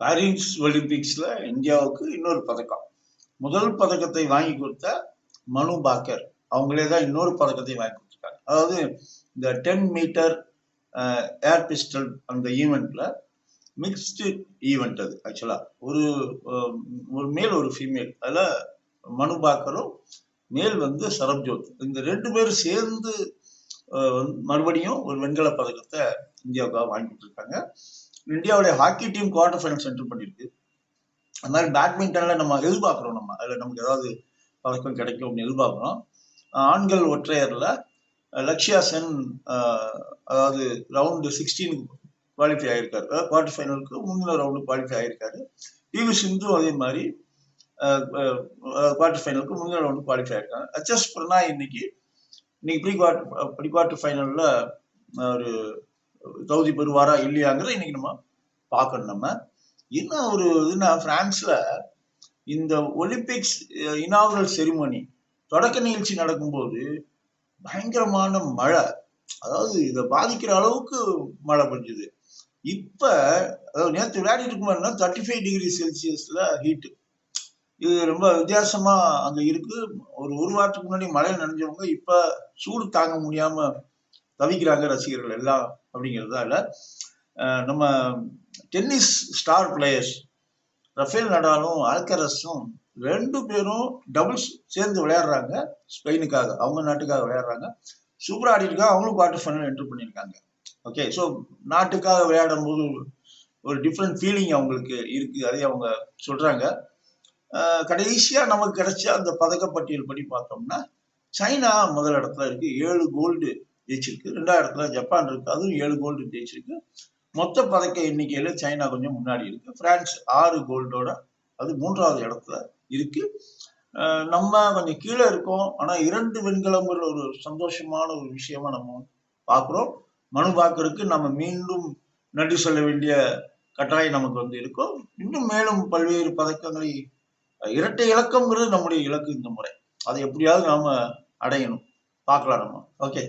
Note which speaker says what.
Speaker 1: Paris ஒலிம்பிக்ஸ்ல இந்தியாவுக்கு இன்னொரு பதக்கம். முதல் பதக்கத்தை வாங்கி கொடுத்த மனு பாக்கர். அவங்களே தான் இன்னொரு பதக்கத்தை வாங்கி கொடுத்துருக்காங்க. அதாவது இந்த டென் மீட்டர் ஏர் பிஸ்டல் அந்த ஈவெண்ட்ல மிக்ஸ்டு ஈவெண்ட் அது ஆக்சுவலா ஒரு ஒரு மேல் ஒரு ஃபீமேல் அதில் மனு பாக்கரும் மேல் வந்து சரப்ஜோத் இந்த ரெண்டு பேரும் சேர்ந்து வந்து மறுபடியும் ஒரு வெண்கல பதக்கத்தை இந்தியாவுக்காக வாங்கி கொடுத்துருக்காங்க. இந்தியாவுடைய ஹாக்கி டீம் குவார்டர் ஃபைனல் சென்டர் பண்ணியிருக்கு அந்த மாதிரி பேட்மிண்டன்ல நம்ம எதிர்பார்க்குறோம் நம்ம. அதில் நமக்கு ஏதாவது பழக்கம் கிடைக்கும் அப்படின்னு எதிர்பார்க்குறோம். ஆண்கள் ஒற்றையர்ல அஹ் லக்ஷ்யா சென் அதாவது ரவுண்டு சிக்ஸ்டீனுக்கு குவாலிஃபை ஆயிருக்காரு. குவார்டர் ஃபைனலுக்கு முந்தின ரவுண்டு குவாலிஃபை ஆயிருக்காரு. பிவி சிந்து அதே மாதிரி குவார்டர் ஃபைனலுக்கு முந்தின ரவுண்டு குவாலிஃபை ஆயிருக்காங்க ஹெச்எஸ் பிரணாய் இன்னைக்கு இன்னைக்கு ப்ரீ குவார்டர் ப்ரீ குவார்டர் ஃபைனல்ல ஒரு தகுதி பெறுவாரா இல்லையாங்கிறத இன்னைக்கு நம்ம பார்க்கணும். நம்ம என்ன ஒரு இதுனா பிரான்ஸ்ல இந்த ஒலிம்பிக்ஸ் இனாகுரல் செரிமனி தொடக்க நிகழ்ச்சி நடக்கும்போது பயங்கரமான மழை. அதாவது இதை பாதிக்கிற அளவுக்கு மழை பெஞ்சுது. இப்ப அதாவது நேற்று விளையாடிட்டு இருக்கும்போதுனா தேர்ட்டி ஃபைவ் டிகிரி செல்சியஸ்ல ஹீட்டு இது ரொம்ப வித்தியாசமா அங்க இருக்கு. ஒரு ஒரு வாரத்துக்கு முன்னாடி மழை நனைஞ்சவங்க இப்ப சூடு தாங்க முடியாம தவிக்கிறாங்க ரசிகர்கள் எல்லாம் அப்படிங்கிறதால நம்ம டென்னிஸ் ஸ்டார் பிளேயர்ஸ் ரஃபேல் நடாலும் ஆல்கரஸும் ரெண்டு பேரும் டபுள்ஸ் சேர்ந்து விளையாடுறாங்க ஸ்பெயினுக்காக அவங்க நாட்டுக்காக விளையாடுறாங்க. சூப்பராக ஆடிட்டுக்காக அவங்களும் குவார்டர் ஃபைனல் என்ட்ரு பண்ணியிருக்காங்க. ஓகே ஸோ நாட்டுக்காக விளையாடும் போது ஒரு டிஃப்ரெண்ட் ஃபீலிங் அவங்களுக்கு இருக்கு அதை அவங்க சொல்றாங்க. கடைசியாக நமக்கு கிடைச்ச அந்த பதக்கப்பட்டியல் படி பார்த்தோம்னா சைனா முதல் இடத்துல இருக்கு ஏழு கோல்டு ஜெயிச்சிருக்கு. ரெண்டாவது இடத்துல ஜப்பான் இருக்கு. அதுவும் ஏழு கோல்டு ஜெயிச்சிருக்கு. மொத்த பதக்க எண்ணிக்கையில சைனா கொஞ்சம் முன்னாடி இருக்கு. பிரான்ஸ் ஆறு கோல்டோட அது மூன்றாவது இடத்துல இருக்கு. நம்ம கொஞ்சம் கீழே இருக்கோம். ஆனா இரண்டு வெண்கலங்கிற ஒரு சந்தோஷமான ஒரு விஷயமா நம்ம பார்க்குறோம் மனு பாக்கருக்கு நம்ம மீண்டும் நன்றி சொல்ல வேண்டிய கட்டாயம் நமக்கு வந்து இருக்கும் இன்னும் மேலும் பல்வேறு பதக்கங்களை இரட்டை இலக்கம்ங்கிறது நம்முடைய இலக்கு இந்த முறை. அதை எப்படியாவது நாம அடையணும். பார்க்கலாம் நம்ம. ஓகே